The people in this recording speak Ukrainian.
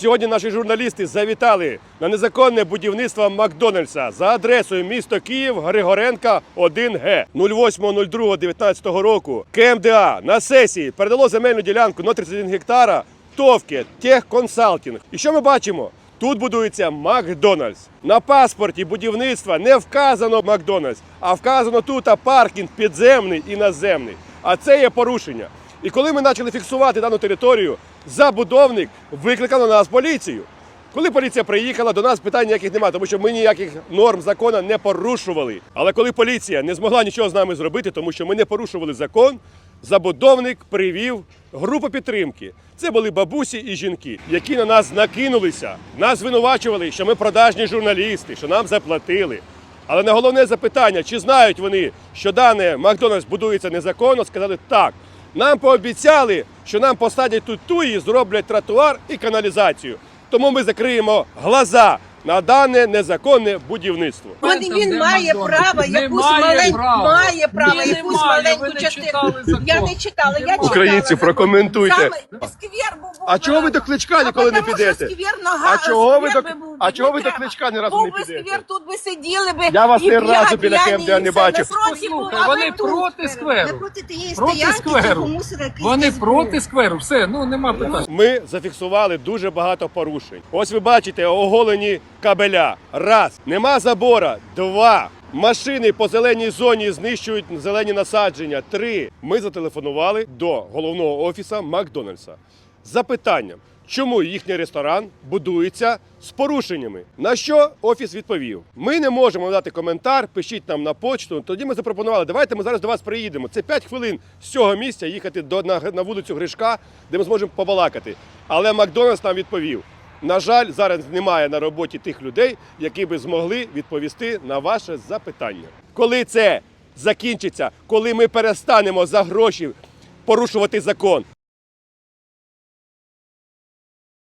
Сьогодні наші журналісти завітали на незаконне будівництво Макдональдса за адресою місто Київ, Григоренка 1Г 08.02.19 року. КМДА на сесії передало земельну ділянку на 31 гектара ТОВКи Техконсалтінг. І що ми бачимо? Тут будується Макдональдс. На паспорті будівництва не вказано Макдональдс, а вказано тут паркінг підземний і наземний. А це є порушення. І коли ми почали фіксувати дану територію, забудовник викликав на нас поліцію. Коли поліція приїхала, до нас питань ніяких немає, тому що ми ніяких норм закону не порушували. Але коли поліція не змогла нічого з нами зробити, тому що ми не порушували закон, забудовник привів групу підтримки. Це були бабусі і жінки, які на нас накинулися, нас звинувачували, що ми продажні журналісти, що нам заплатили. Але на головне запитання, чи знають вони, що дане Макдональдс будується незаконно, сказали так. Нам пообіцяли, що нам посадять тут туї, зроблять тротуар і каналізацію. Тому ми закриємо глаза на дане незаконне будівництво. Вони він має право, Не якусь маленьку має право, якусь маленьку частину. Я не читала, я читала. Українці, прокоментуйте. Саме сквер був А чого ви до Кличка ніколи не підете? А чого ви до- а чого ви не до. Кличка ні разу не підете? сквер, тут би сиділи би. Я вас і ні разу біля п'яні, КМДА і не все, бачив. а ви вони тут. проти скверу. Напроти тієї Проти стоянки скверу. мусора, Вони проти скверу, все, ну нема питань. Ми зафіксували дуже багато порушень. Ось ви бачите оголені кабеля. Раз. Нема забора. Два. Машини по зеленій зоні знищують зелені насадження. Три. Ми зателефонували до головного офісу Макдональдса запитанням, чому їхній ресторан будується з порушеннями. На що офіс відповів: ми не можемо дати коментар, пишіть нам на почту. Тоді ми запропонували, давайте ми зараз до вас приїдемо. Це 5 хвилин з цього місця їхати до на, на вулицю Гришка, де ми зможемо побалакати. Але Макдональдс нам відповів. На жаль, зараз немає на роботі тих людей, які би змогли відповісти на ваше запитання. Коли це закінчиться, коли ми перестанемо за гроші порушувати закон,